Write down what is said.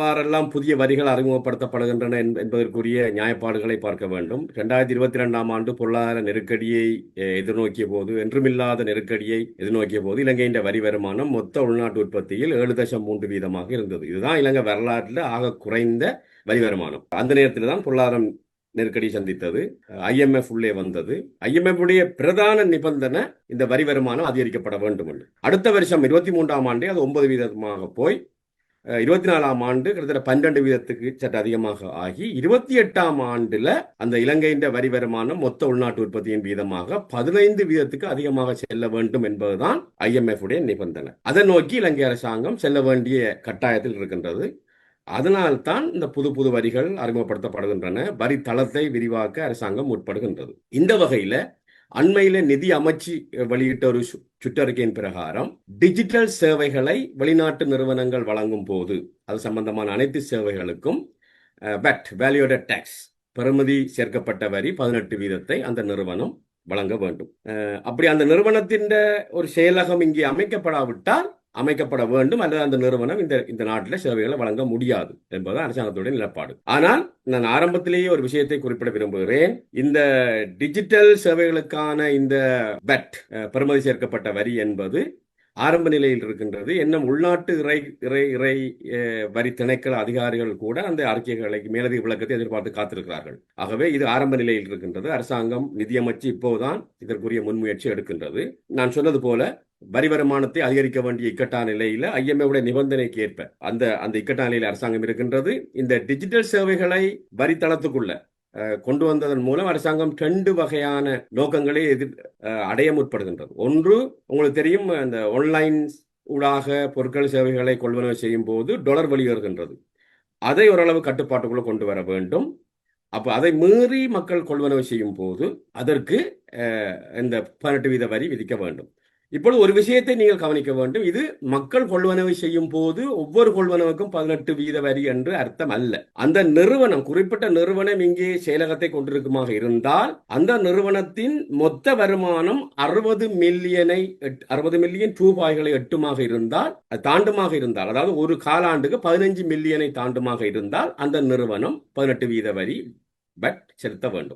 வாரெல்லாம் புதிய வரிகள் அறிமுகப்படுத்தப்படுகின்றன என்பதற்குரிய நியாயப்பாடுகளை பார்க்க வேண்டும். ரெண்டாயிரத்தி இருபத்தி ரெண்டாம் ஆண்டு பொருளாதார நெருக்கடியை எதிர்நோக்கிய போது என்றுமில்லாத நெருக்கடியை எதிர்நோக்கிய போது இலங்கையின் வரி வருமானம் மொத்த உள்நாட்டு உற்பத்தியில் ஏழு தசம் மூன்று வீதமாக இருந்தது. இதுதான் இலங்கை வரலாற்றில் ஆக குறைந்த வரி வருமானம். அந்த நேரத்தில் தான் பொருளாதாரம் நெருக்கடி சந்தித்தது. ஐஎம்எஃப் உள்ளே வந்தது. ஐஎம்எஃப் உடைய பிரதான நிபந்தனை இந்த வரி வருமானம் அதிகரிக்கப்பட வேண்டும் என்று அடுத்த வருஷம் இருபத்தி மூன்றாம் ஆண்டே அது ஒன்பது வீதமாக போய் இருபத்தி நாலாம் ஆண்டு கிட்டத்தட்ட பன்னெண்டு வீதத்துக்கு சற்று அதிகமாக ஆகி இருபத்தி எட்டாம் ஆண்டுல அந்த இலங்கையின் வரி வருமானம் மொத்த உள்நாட்டு உற்பத்தியின் வீதமாக பதினைந்து வீதத்துக்கு அதிகமாக செல்ல வேண்டும் என்பதுதான் ஐஎம்எஃப் உடைய நிபந்தனை. அதை நோக்கி இலங்கை அரசாங்கம் செல்ல வேண்டிய கட்டாயத்தில் இருக்கின்றது. அதனால்தான் இந்த புது புது வரிகள் அறிமுகப்படுத்தப்படுகின்றன. வரி தளத்தை விரிவாக்க அரசாங்கம் முற்படுகின்றது. இந்த வகையில அண்மையில நிதி அமைச்சு வெளியிட்ட ஒரு சு- சுற்றறிக்கையின் பிரகாரம் டிஜிட்டல் சேவைகளை வெளிநாட்டு நிறுவனங்கள் வழங்கும் போது அது சம்பந்தமான அனைத்து சேவைகளுக்கும் வெட் வேல்யூட டேக்ஸ் பெறுமதி சேர்க்கப்பட்ட வரி பதினெட்டு வீதத்தை அந்த நிறுவனம் வழங்க வேண்டும். அப்படி அந்த நிறுவனத்தின் ஒரு செயலகம் இங்கே அமைக்கப்படாவிட்டால் அமைக்கப்பட வேண்டும் அல்லது அந்த நிறுவனம் இந்த இந்த நாட்டில் சேவைகளை வழங்க முடியாது என்பது அரசாங்கத்துடைய நிலப்பாடு. ஆனால் நான் ஆரம்பத்திலேயே ஒரு விஷயத்தை குறிப்பிட விரும்புகிறேன். இந்த டிஜிட்டல் சேவைகளுக்கான இந்த பெட் பெறுமதி சேர்க்கப்பட்ட வரி என்பது ஆரம்ப நிலையில் இருக்கின்றது. என்னும் உள்நாட்டு இறை இறை இறை வரி திணைக்கள அதிகாரிகள் கூட அந்த அறிக்கைகளை மேலதிக விளக்கத்தை எதிர்பார்த்து காத்திருக்கிறார்கள். ஆகவே இது ஆரம்ப நிலையில் இருக்கின்றது. அரசாங்கம் நிதியமைச்சு இப்போதுதான் இதற்குரிய முன்முயற்சி எடுக்கின்றது. நான் சொன்னது போல வரி வருமானத்தை அதிகரிக்க வேண்டிய இக்கட்டான நிலையில ஐஎம்ஏவுடைய நிபந்தனைக்கு ஏற்ப அந்த அந்த இக்கட்டான நிலையில் அரசாங்கம் இருக்கின்றது. இந்த டிஜிட்டல் சேவைகளை வரித்தளத்துக்குள்ள கொண்டு வந்ததன் மூலம் அரசாங்கம் ரெண்டு வகையான நோக்கங்களை எதிர் அடைய முற்படுகின்றது. ஒன்று உங்களுக்கு தெரியும் அந்த ஆன்லைன் ஊடாக பொருட்கள் சேவைகளை கொள்வனவு செய்யும் போது டொலர் வெளியேறுகின்றது. அதை ஓரளவு கட்டுப்பாட்டுக்குள்ள கொண்டு வர வேண்டும். அப்போ அதை மீறி மக்கள் கொள்வனவு செய்யும் போது அதற்கு இந்த பதினெட்டு வீத வரி விதிக்க வேண்டும். இப்பொழுது ஒரு விஷயத்தை நீங்கள் கவனிக்க வேண்டும். இது மக்கள் கொள்வனவு செய்யும் போது ஒவ்வொரு கொள்வனவுக்கும் பதினெட்டு வீத வரி என்று அர்த்தம் அல்ல. அந்த நிறுவனம் குறிப்பிட்ட நிறுவனம் இங்கே செயலகத்தை கொண்டிருக்குமாக இருந்தால் அந்த நிறுவனத்தின் மொத்த வருமானம் அறுபது மில்லியனை அறுபது மில்லியன் ரூபாய்களை எட்டுமாக இருந்தால் அது தாண்டுமாக இருந்தால் அதாவது ஒரு காலாண்டுக்கு பதினஞ்சு மில்லியனை தாண்டுமாக இருந்தால் அந்த நிறுவனம் பதினெட்டு வீத வரி பட் செலுத்த வேண்டும்.